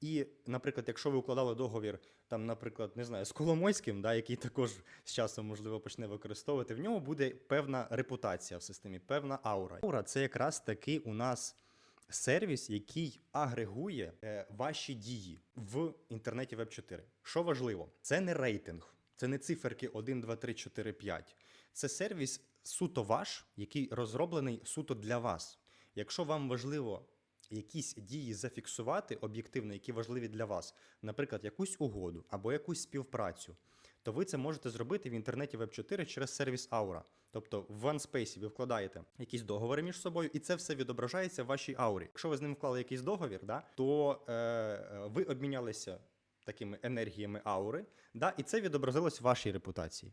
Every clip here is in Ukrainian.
І, наприклад, якщо ви укладали договір, там, наприклад, не знаю, з Коломойським, да, який також з часом можливо почне використовувати, в нього буде певна репутація в системі, певна аура. Аура це якраз таки у нас сервіс, який агрегує е, ваші дії в інтернеті Web 4. Що важливо, це не рейтинг, це не циферки 1, 2, 3, 4, 5. Це сервіс суто ваш, який розроблений суто для вас. Якщо вам важливо якісь дії зафіксувати об'єктивно, які важливі для вас, наприклад, якусь угоду або якусь співпрацю, то ви це можете зробити в інтернеті Web 4 через сервіс Aura. Тобто в OneSpace ви вкладаєте якісь договори між собою, і це все відображається в вашій аурі. Якщо ви з ним вклали якийсь договір, да, то е, е, ви обмінялися такими енергіями аури, да, і це відобразилось в вашій репутації.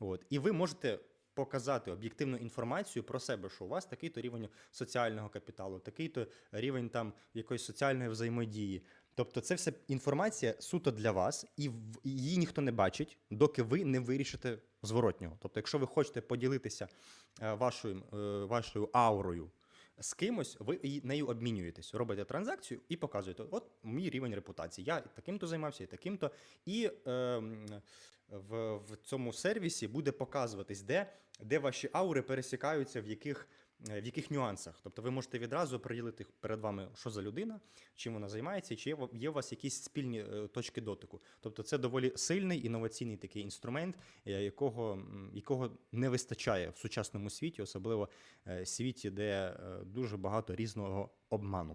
От. І ви можете показати об'єктивну інформацію про себе, що у вас такий-то рівень соціального капіталу, такий-то рівень там якоїсь соціальної взаємодії. Тобто, це все інформація суто для вас, і її ніхто не бачить, доки ви не вирішите зворотнього. Тобто, якщо ви хочете поділитися е, вашою, е, вашою аурою з кимось, ви нею обмінюєтесь, робите транзакцію і показуєте: от мій рівень репутації. Я таким-то займався, і таким-то. І е, в, в цьому сервісі буде показуватись, де, де ваші аури пересікаються, в яких, в яких нюансах. Тобто ви можете відразу приділити перед вами, що за людина, чим вона займається, чи є, у вас якісь спільні е, точки дотику. Тобто це доволі сильний інноваційний такий інструмент, е, якого, якого не вистачає в сучасному світі, особливо е, світі, де е, дуже багато різного обману.